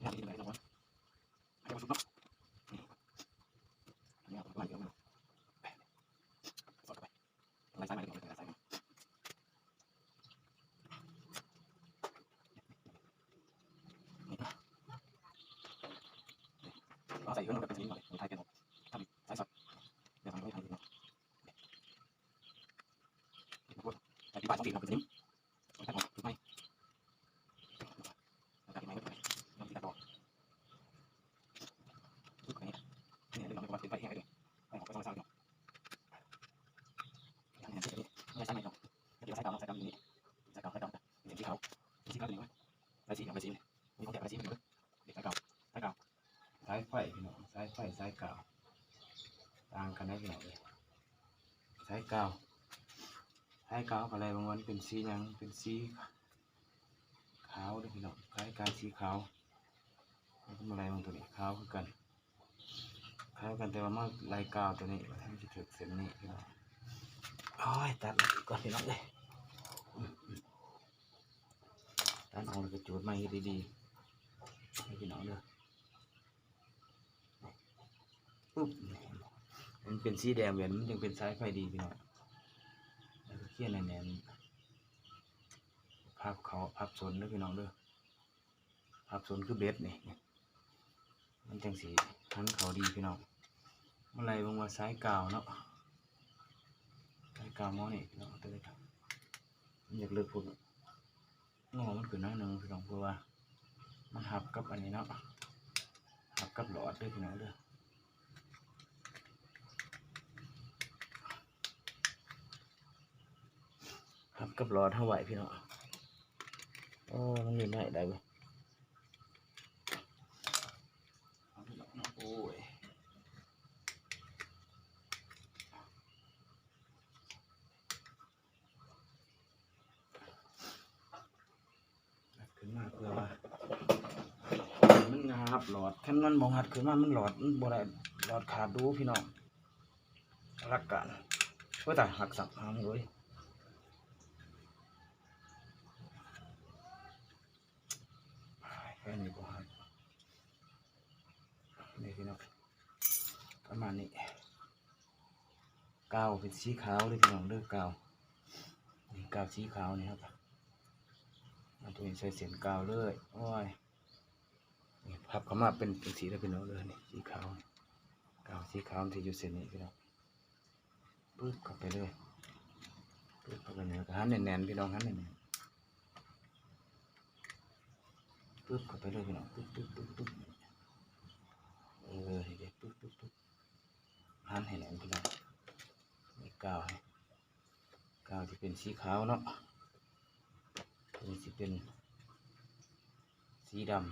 ไม่ด้ที่ไหนหรอกวะให้มาสุดเนาะอันนี้เอาไล่เดี๋ยวมันสอดเข้าไปไล่ซ้ายมาดีกว่าไล่ซ้ายมาเราใส่เยอะหน่อยแบบเป็นสีหน่อยไทยเป็นหมดทำสายสอดเดี๋ยวทำไม่ไทยเนาะใส่ที่บ้านสองสีเราเป็นสีนี้ใส่หมดถูกไหมแล้วก็ที่ไหนก็ไปเราที่ตัดต่อ ทุกคนนี่นี่เราไม่ว่าเป็นไปแห้งเลยไม่ของไปต้องสร้างเนาะทำอย่างนี้ไม่ใช่ไม่ต้อง ดี๋ยวใส่าวใส่าวนี่ใส่กาวใส่าวเนี่ยสีขาวสีขาวเป็นยังไงใส่สีอย่างใส่สีนี่มีของแกะใส่สีเป็นยังไงเด็กใส่กาวใส่กาสายไฟพี่น้องสายไฟสายเก่าต่างกันได้พี่น้องเลยสายเก่าสายเก่าอะไรบางวันเป็นสียังเป็นสีขาวด้วยพี่น้องสายกาวสีขาวแล้วก็อะไรบางตัวนี้ขาวคือกันขาวกันแต่ว่ามาลายกาวตัวนี้ทำจะถึกเส้นนี้พี่น้องโอ้ยตัดก่อนพี่น้องเลย อืมอืมตัดเอาแล้วก็จูดมาให้ดีๆให้พี่น้องเด้อปุ๊บมันเป็นสีแดงเหมือนมันยังเป็นสายไฟดีพี่น้องแล้วก็เขียนแน่นภาพเขาภาพสนเด้อพี่น้องเด้อภาพสนคือเบสนี่มันจังสีทันเขาดีพี่น้องเมื่อไรบางว่าสายกาวเนาะสายกาวมอนี่พี่น้องตัวนี้ครับ อยากเลือกพูดงอมันขึ้นน้อยหนึ่งพี่น้องเพราะว่า มันหับกับอันนี้เนาะหับกับหลอดด้วยพี่น้องเด้อครับกับรอเท่าไหร่พี่น้องโอ้มันมีไหนได้ไหมโอ้ยขึ้นมาเพื่อว่า มันงับ หลอดคันมันมองหัดขึ้นมามันหลอดมันบ่ได้หลอดขาดดูพี่น้องรักกันเพื่อแต่หักสับหางเลยแค่นี้ก็หักนี่พี่น้องประมาณนี้กาวเป็นสีขาวเลยพี่น้องเลือกกาวนี่กาวสีขาวนี่ครับมาตัวนี้ใส่เสียนกาวเลยโอ้ย พับเข้ามาเป็นเป็นสีแล้วพี่น้องเลยนี่สีขาวนี่กาวสีขาวที่อยู่เส้นนี้พี่น้องปึ๊บเข้าไปเลยปึ๊บเข้าไปเลยก็หันแน่นๆพี่น้องหันแน่นๆปึ๊บเข้าไปเลยพี่น้องปึ๊บปึ๊บปึ๊บปึ๊บเออเห็นไหมปึ๊บปึ๊บปึ๊บหันให้แหลมพี่น้องนี่กาวให้กาวจะเป็นสีขาวเนาะตัวนี้จะเป็นสีดำ